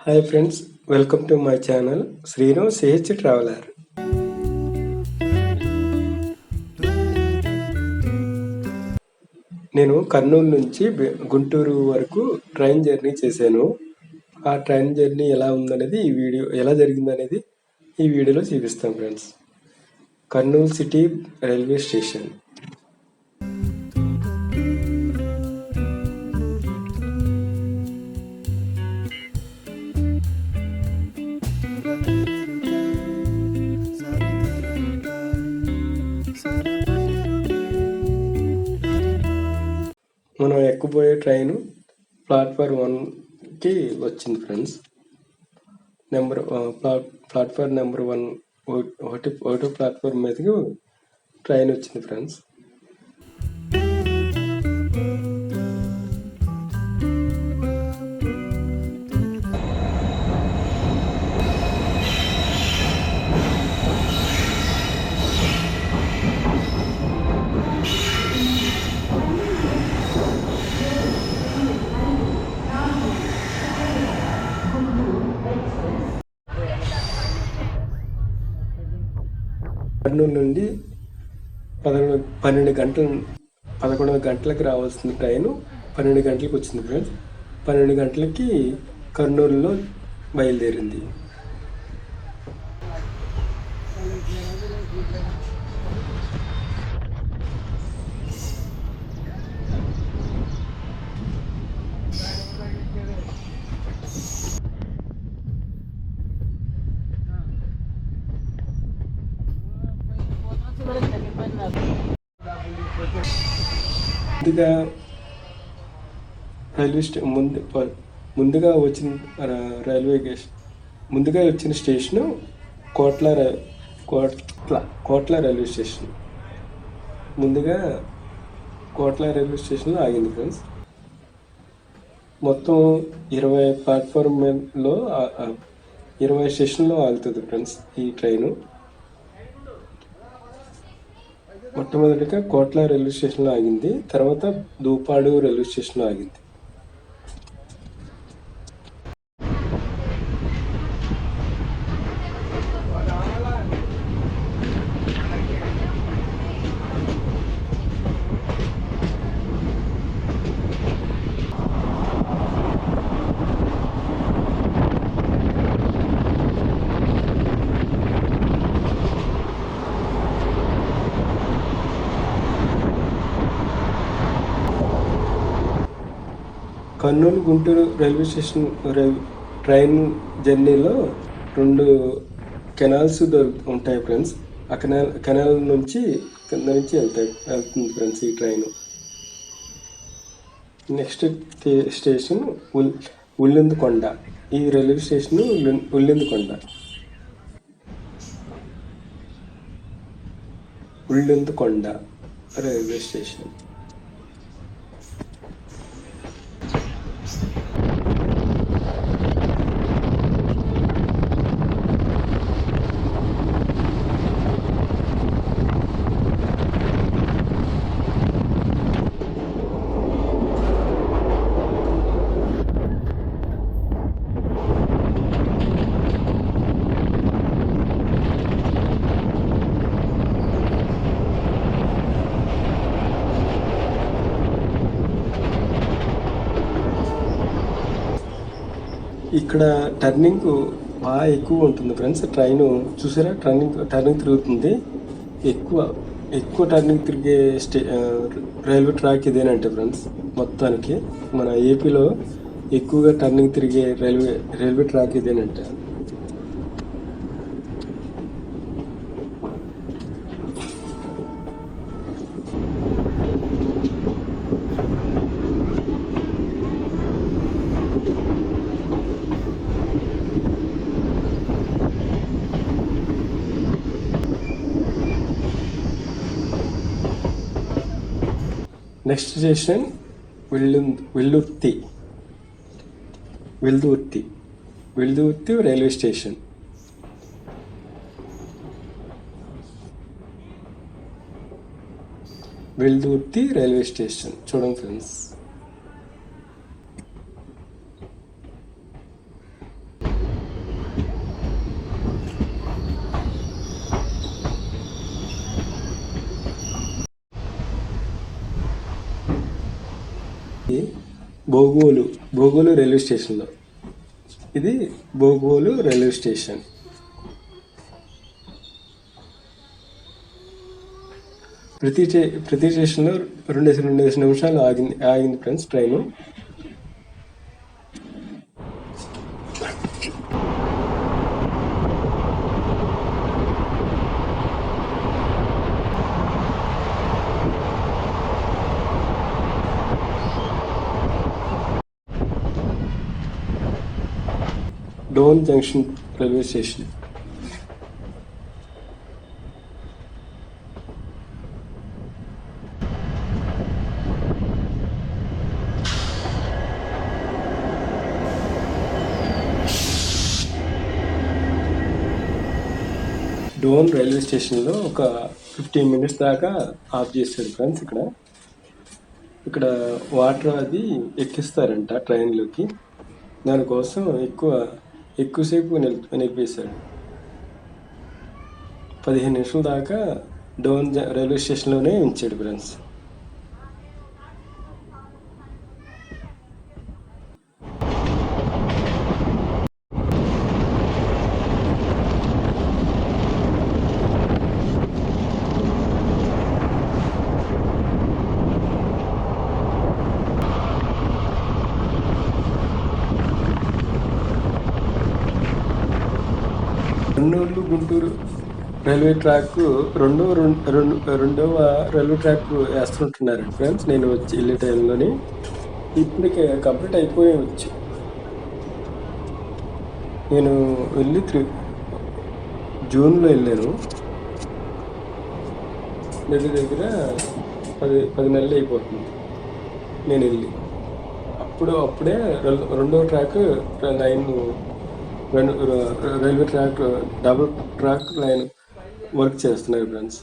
Hi friends welcome to my channel Srinu CH traveller నేను కర్నూలు నుంచి గుంటూరు వరకు ట్రైన్ జర్నీ చేశాను. ఆ ట్రైన్ జర్నీ ఎలా ఉందనేది ఈ వీడియో ఎలా జరిగిందనేది ఈ వీడియోలో చూపిస్తాం friends. Kurnool city railway station. మనం ఎక్కబోయే ట్రైన్ ప్లాట్ఫామ్ వన్కి వచ్చింది ఫ్రెండ్స్. నెంబర్ ప్లాట్ ప్లాట్ఫామ్ నెంబర్ వన్ ఒకటి ఒకటో ప్లాట్ఫామ్ మీదకి ట్రైన్ వచ్చింది ఫ్రెండ్స్. కర్నూలు నుండి పదకొండు పన్నెండు గంటల పదకొండు గంటలకు రావాల్సిన ట్రైన్ పన్నెండు గంటలకు వచ్చింది ఫ్రెండ్స్. పన్నెండు గంటలకి కర్నూలులో బయలుదేరింది ముందుగా రైల్వే స్టే ముందు ప- ముందుగా వచ్చిన రైల్వే గేష్ ముందుగా వచ్చిన స్టేషను కోట్ల కోట్ల కోట్ల రైల్వే స్టేషన్. ముందుగా కోట్ల రైల్వే స్టేషన్లో ఆగింది ఫ్రెండ్స్. మొత్తం ఇరవై ప్లాట్ఫామ్లో ఇరవై స్టేషన్లో ఆగుతుంది ఫ్రెండ్స్ ఈ ట్రైను. మొట్టమొదటిగా కోట్ల రైల్వే స్టేషన్లో ఆగింది తర్వాత దూపాడు రైల్వే స్టేషన్లో ఆగింది. Kurnool Guntur railway station train జర్నీలో రెండు కెనాల్స్ దొరుకు ఉంటాయి ఫ్రెండ్స్. ఆ కెనాల్ కెనాల్ నుంచి కింద నుంచి వెళ్తాయి వెళ్తుంది ఫ్రెండ్స్ ఈ ట్రైన్. నెక్స్ట్ స్టేషన్ ఉల్ ఉల్లిందుకొండ. ఈ railway station Ullindakonda Ullindakonda. Ullindakonda railway station. ఇక్కడ టర్నింగ్ బాగా ఎక్కువ ఉంటుంది ఫ్రెండ్స్. ట్రైన్ చూసారా? టర్నింగ్ టర్నింగ్ తిరుగుతుంది. ఎక్కువ ఎక్కువ టర్నింగ్ తిరిగే స్టే రైల్వే ట్రాక్ ఇదేనంటే ఫ్రెండ్స్ మొత్తానికి. మన ఏపీలో ఎక్కువగా టర్నింగ్ తిరిగే రైల్వే రైల్వే ట్రాక్ ఇదేనంటే. Next station well Veldurthi Veldurthi Veldurthi railway station Veldurthi railway station చూడండి ఫ్రెండ్స్ ఇది బోగోలు బోగోలు రైల్వే స్టేషన్లో. ఇది బోగోలు రైల్వే స్టేషన్. ప్రతి ప్రతి స్టేషన్లో రెండు రెండు నిమిషాలు ఆగింది ఆగింది friends train. Dhone junction railway station Dhone railway స్టేషన్లో ఒక ఫిఫ్టీన్ మినిట్స్ దాకా ఆఫ్ చేశాడు ఫ్రెండ్స్ ఇక్కడ. ఇక్కడ వాటర్ అది ఎక్కిస్తారంట ట్రైన్లోకి దానికోసం ఎక్కువ ఎక్కువసేపు నిల్ నిలిపేశాడు పదిహేను నిమిషాల దాకా డోన్ రైల్వే స్టేషన్లోనే ఉంచాడు friends Kurnool Guntur railway track రెండో రెండు రెండు రెండవ రైల్వే ట్రాక్ వేస్తుంటున్నారు ఫ్రెండ్స్. నేను వచ్చి వెళ్ళే టైంలోని ఇప్పటికే కంప్లీట్ అయిపోయి వచ్చి నేను వెళ్ళి త్రీ జూన్లో వెళ్ళాను. దగ్గర దగ్గర పది పది నెలలు అయిపోతుంది నేను వెళ్ళి. అప్పుడు అప్పుడే రెల్- రెండో track line railway track double track line work చేస్తున్నారు ఫ్రెండ్స్.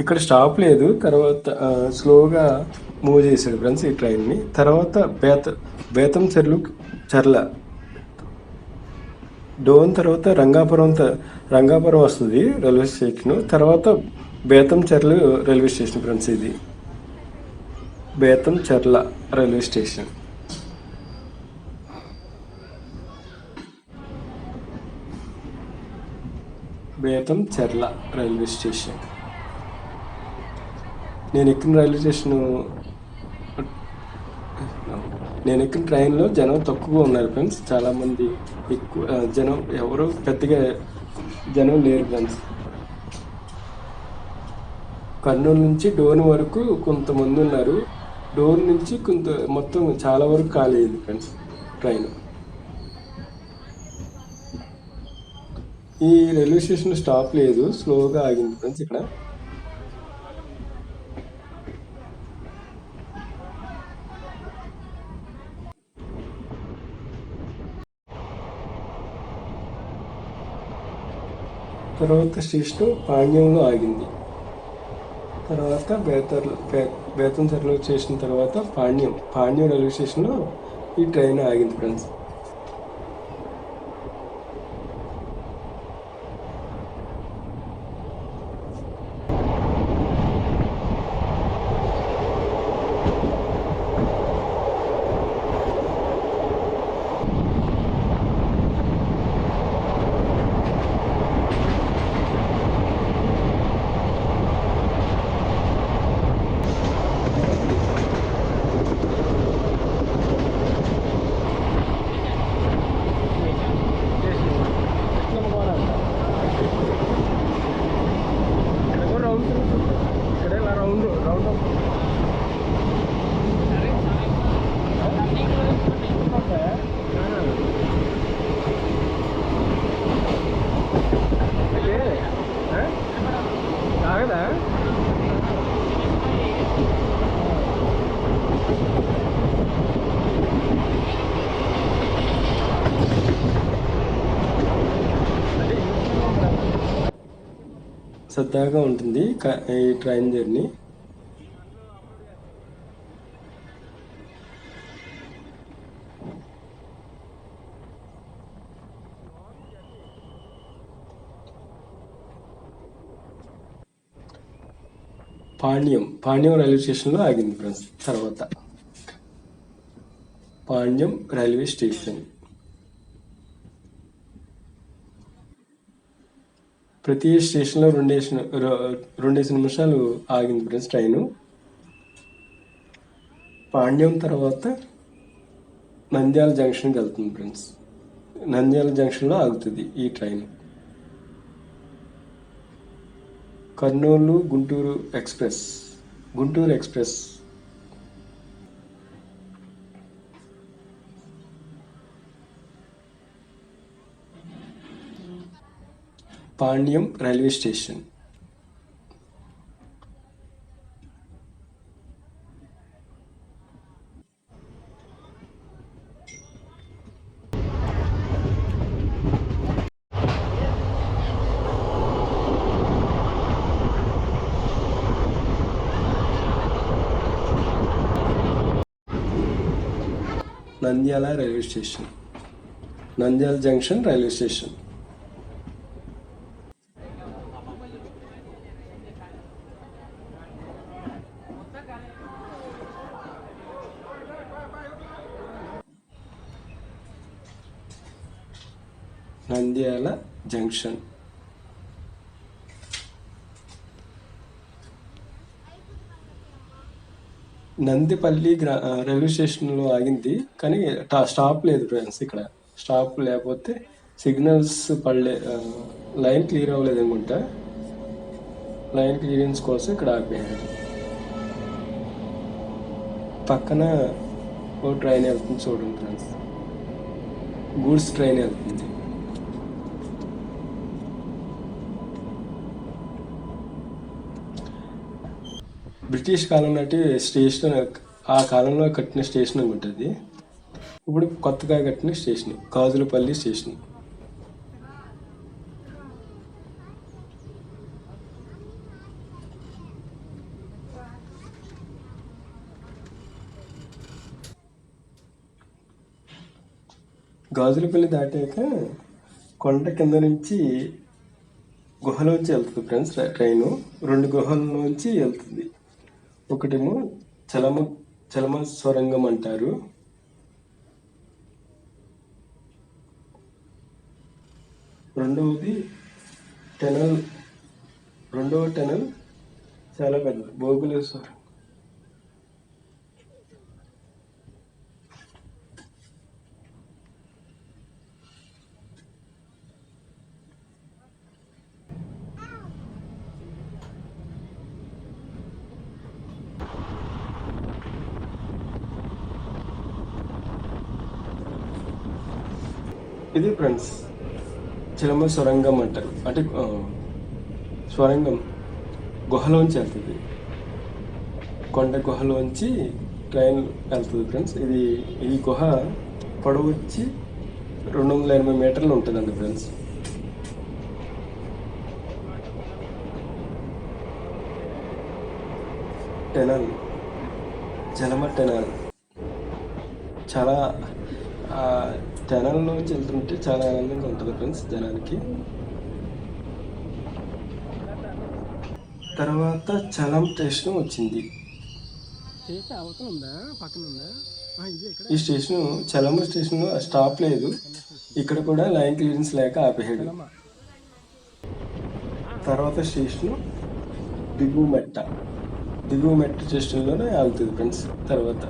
ఇక్కడ స్టాప్ లేదు తర్వాత స్లోగా మూవ్ చేశాడు ఫ్రెండ్స్ ఈ ట్రైన్ని. తర్వాత బేత బేతం చెర్లు చర్ల. డోన్ తర్వాత రంగాపురం త- రంగాపురం వస్తుంది రైల్వే స్టేషన్. తర్వాత బేతంచెర్ల రైల్వే స్టేషన్ ఫ్రెండ్స్ ఇది. Betamcherla railway station. Betamcherla railway station. నేను ఎక్కిన రైల్వే స్టేషన్ నేను ఎక్కిన ట్రైన్లో జనం తక్కువగా ఉన్నారు ఫ్రెండ్స్. చాలామంది ఎక్కువ జనం ఎవరు పెద్దగా జనం లేరు ఫ్రెండ్స్. కర్నూలు నుంచి డోన్ వరకు కొంతమంది ఉన్నారు. డోన్ నుంచి కొంత మొత్తం చాలా వరకు ఖాళీ అయింది ఫ్రెండ్స్ ట్రైన్. ఈ రైల్వే స్టేషన్ స్టాప్ లేదు స్లోగా ఆగింది ఫ్రెండ్స్ ఇక్కడ. తర్వాత స్టేషన్ పాండ్యంలో ఆగింది. తర్వాత బేతర్ బే బేతం సర్లో తర్వాత పాణ్యం పాణ్యం రైల్వే స్టేషన్లో ఈ ట్రైన్ ఆగింది ఫ్రెండ్స్. సరదాగా ఉంటుంది ఈ train journey. Panyam Panyam railway స్టేషన్లో ఆగింది ఫ్రెండ్స్ తర్వాత. Panyam railway station. ప్రతి స్టేషన్లో రెండేసి ర- రెండేసి నిమిషాలు ఆగింది ఫ్రెండ్స్ ట్రైను. పాండ్యం తర్వాత నంద్యాల జంక్షన్కి వెళ్తుంది ఫ్రెండ్స్. నంద్యాల జంక్షన్లో ఆగుతుంది ఈ train. Kurnool Guntur express. Guntur express. Pandyam railway station. Nandyal railway station. Nandyal junction railway station. Nandyal junction. Nandipalli గ్రా రైల్వే స్టేషన్లో ఆగింది కానీ టా- స్టాప్ లేదు ఫ్రెండ్స్ ఇక్కడ. స్టాప్ లేకపోతే సిగ్నల్స్ పడలే లైన్ క్లియర్ అవ్వలేదు అనుకుంటా. లైన్ క్లియరెన్స్ కోసం ఇక్కడ ఆగిపోయారు. పక్కన ఓ ట్రైన్ వెళ్తుంది చూడండి ఫ్రెండ్స్. గూడ్స్ ట్రైన్ వెళ్తుంది. బ్రిటిష్ కాలం నాటి స్టేషన్ ఆ కాలంలో కట్టిన స్టేషన్ ఉంటుంది ఇప్పుడు కొత్తగా కట్టిన స్టేషన్ గాజులపల్లి స్టేషన్. గాజులపల్లి దాటాక కొండ కింద నుంచి గుహలోంచి వెళ్తుంది ఫ్రెండ్స్ ట్రైను. రెండు గుహల్లోంచి వెళ్తుంది. ఒకటేమో చలమ చలమ స్వరంగం అంటారు. రెండవది టెనల్ రెండవ టెనల్ చాలా పెద్దది. భోగులేశ్వరం ఇది ఫ్రెండ్స్ చిలమ స్వరంగం అంటారు. అంటే స్వరంగం గుహలోంచి వెళ్తుంది. కొండ గుహలోంచి ట్రైన్ వెళ్తుంది ఫ్రెండ్స్. ఇది ఈ గుహ పొడవు వచ్చి రెండు వందల ఎనభై మీటర్లు ఉంటుందండి ఫ్రెండ్స్. Tunnel జలమ tunnel. చాలా ఆ టెనల్లోంచి వెళ్తుంటే చాలా ఆనందంగా ఉంటుంది ఫ్రెండ్స్ జనానికి. తర్వాత చలం స్టేషన్ వచ్చింది. ఈ స్టేషన్ చలమ స్టేషన్ స్టాప్ లేదు. ఇక్కడ కూడా లైన్ క్లియరెన్స్ లేక అమ్మ తర్వాత స్టేషన్ దిగువ మెట్ట దిగువ మెట్ట స్టేషన్లోనే ఆగుతుంది ఫ్రెండ్స్ తర్వాత.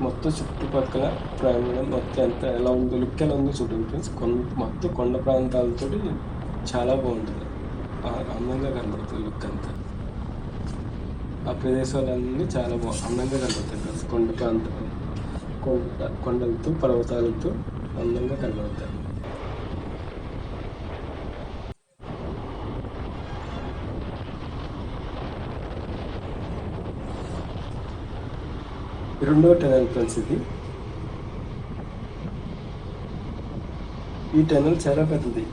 మొత్తం చుట్టుపక్కల ప్రాంగణం మొత్తం ఎంత ఎలా ఉందో? లుక్ ఎలా ఉందో చూడండి ఫ్రెండ్స్. కొండ మొత్తం కొండ ప్రాంతాలతో చాలా బాగుంటుంది. అందంగా కనబడుతుంది లుక్ అంతా. ఆ ప్రదేశాలన్నీ చాలా బా అందంగా కనబడతాయి ఫ్రెండ్స్. కొండ ప్రాంతం కొండ కొండలతో పర్వతాలతో అందంగా కనబడతాయి. రెండో టెనల్ ఫ్రెండ్స్ ఇది ఈ టెనల్ చాలా పెద్దది.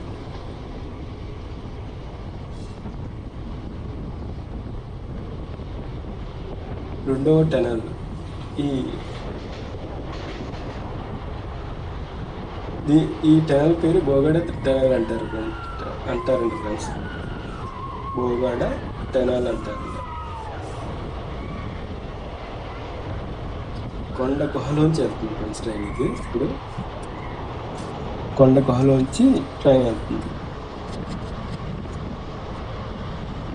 రెండవ టెనల్ ఈ దీ- ఈ టెనల్ పేరు బోగాడ టెనల్ అంటారు అంటారండి ఫ్రెండ్స్. బోగాడ టెనల్ అంటారు. కొండ గుహలోంచి వెళ్తుంది ఫ్రెండ్స్ ట్రైన్ ఇది. ఇప్పుడు కొండ గుహలోంచి ట్రైన్ వెళ్తుంది.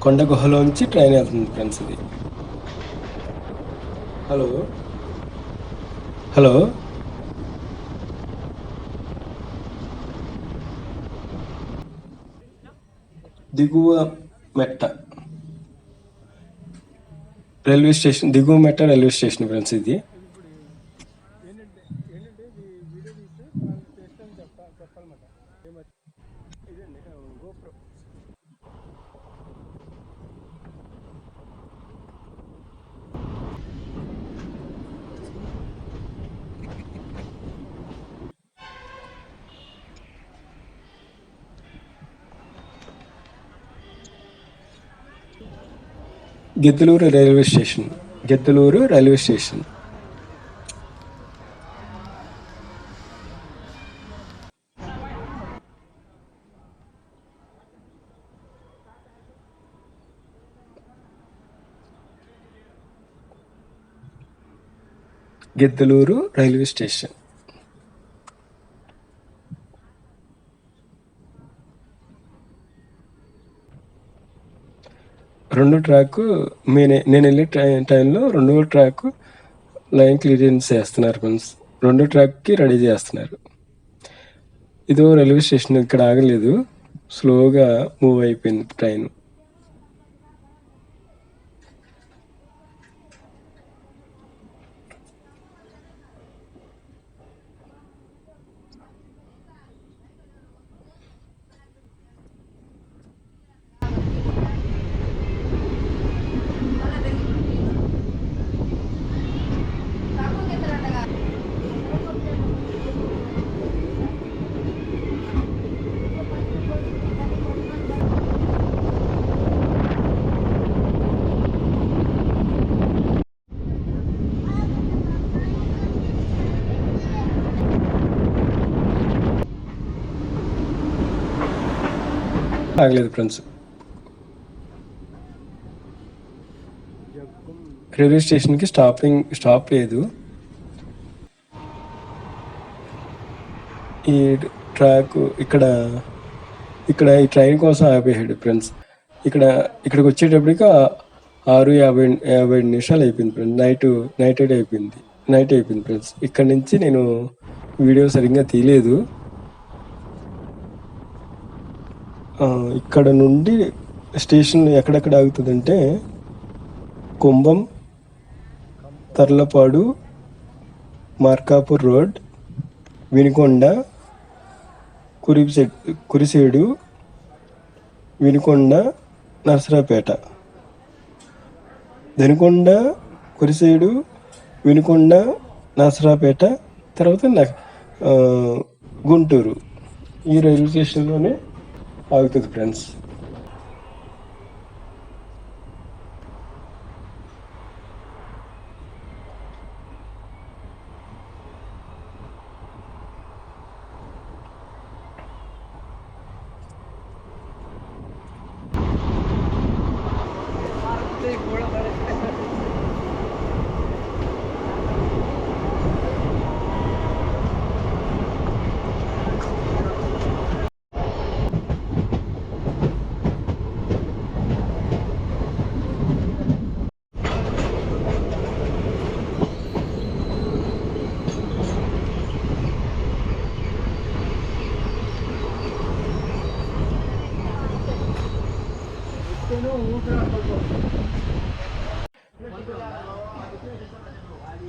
కొండ గుహలోంచి ట్రైన్ వెళ్తుంది ఫ్రెండ్స్ ఇది. Hello? Hello? Diguva Metta. Railway station దిగువ మెట్ట రైల్వే స్టేషన్ ఫ్రెండ్స్ ఇది. Giddalur railway station. Giddalur railway station. Giddalur railway station. రెండు ట్రాక్ నేను నేను వెళ్ళే టైం టైంలో రెండవ ట్రాక్ లైన్ క్లియరెన్స్ చేస్తున్నారు ఫ్రెండ్స్ రెండు ట్రాక్కి రెడీ చేస్తున్నారు. ఇదో రైల్వే స్టేషన్ ఇక్కడ ఆగలేదు. స్లోగా మూవ్ అయిపోయింది ట్రైన్ ఆగలేదు ఫ్రెండ్స్. రైల్వే స్టేషన్కి స్టాపింగ్ స్టాప్ లేదు. ఈ ట్రాక్ ఇక్కడ ఇక్కడ ఈ ట్రైన్ కోసం ఆపేసాడు ఫ్రెండ్స్. ఇక్కడ ఇక్కడికి వచ్చేటప్పటికి ఆరు యాభై యాభై నిమిషాలు అయిపోయింది ఫ్రెండ్స్. నైట్ నైట్ ఎయిట్ అయిపోయింది నైట్ అయిపోయింది ఫ్రెండ్స్. ఇక్కడ నుంచి నేను వీడియో సరిగ్గా తీయలేదు ఆ, ఇక్కడ నుండి స్టేషన్ ఎక్కడెక్కడ ఆగుతుందంటే కుంభం తర్లపాడు మార్కాపూర్ రోడ్ వినుకొండ కురిసే కురిసేడు వినుకొండ నరసరాపేట దెనుకొండ కురిసేడు వినుకొండ నరసరాపేట తర్వాత గుంటూరు. ఈ రైల్వే స్టేషన్లోనే ఆగుతుంది ఫ్రెండ్స్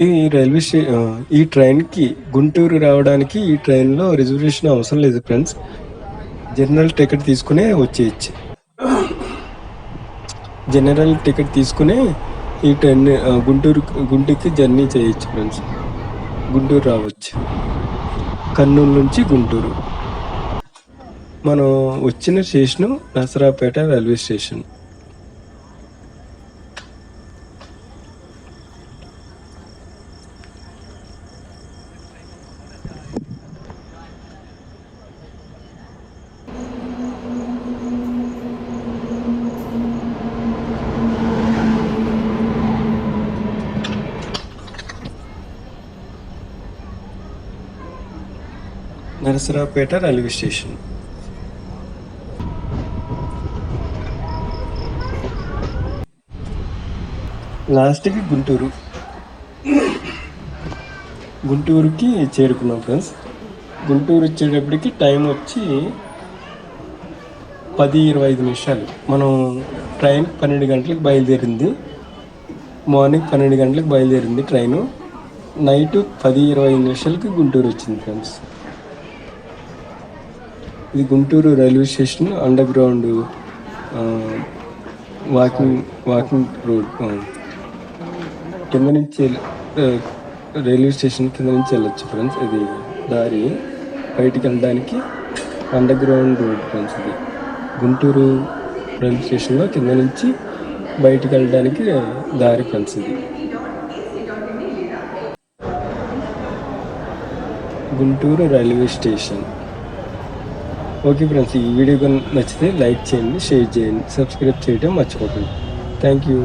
ఈ రైల్వే స్టే ఈ ట్రైన్కి గుంటూరు రావడానికి ఈ ట్రైన్లో రిజర్వేషన్ అవసరం లేదు ఫ్రెండ్స్. జనరల్ టికెట్ తీసుకునే వచ్చేయచ్చు. జనరల్ టికెట్ తీసుకునే ఈ ట్రైన్ గుంటూరు గుంటూరుకి జర్నీ చేయొచ్చు ఫ్రెండ్స్. గుంటూరు రావచ్చు. కర్నూలు నుంచి గుంటూరు. మనం వచ్చిన station Narasaraopet railway station. Narasaraopet railway station. లాస్ట్కి గుంటూరు. గుంటూరుకి చేరుకున్నాం ఫ్రెండ్స్. గుంటూరు వచ్చేటప్పటికి టైం వచ్చి పది ఇరవై ఐదు నిమిషాలు. మనం ట్రైన్ పన్నెండు గంటలకు బయలుదేరింది. మార్నింగ్ పన్నెండు గంటలకు బయలుదేరింది ట్రైను. నైట్ పది ఇరవై ఐదు నిమిషాలకి గుంటూరు వచ్చింది ఫ్రెండ్స్. ఇది Guntur railway station underground walking walking road కింద నుంచి రైల్వే స్టేషన్ కింద నుంచి వెళ్ళొచ్చు ఫ్రెండ్స్ ఇది దారి బయటికి వెళ్ళడానికి అండర్ గ్రౌండ్ రోడ్ ఫ్రెండ్స్ ఇది. గుంటూరు రైల్వే స్టేషన్లో కింద నుంచి బయటికి వెళ్ళడానికి దారి ఫ్రెండ్స్ ఇది. Guntur railway station. Okay friends ఈ వీడియో కనుక నచ్చితే లైక్ చేయండి షేర్ చేయండి సబ్స్క్రైబ్ చేయడం మర్చిపోకండి. Thank you.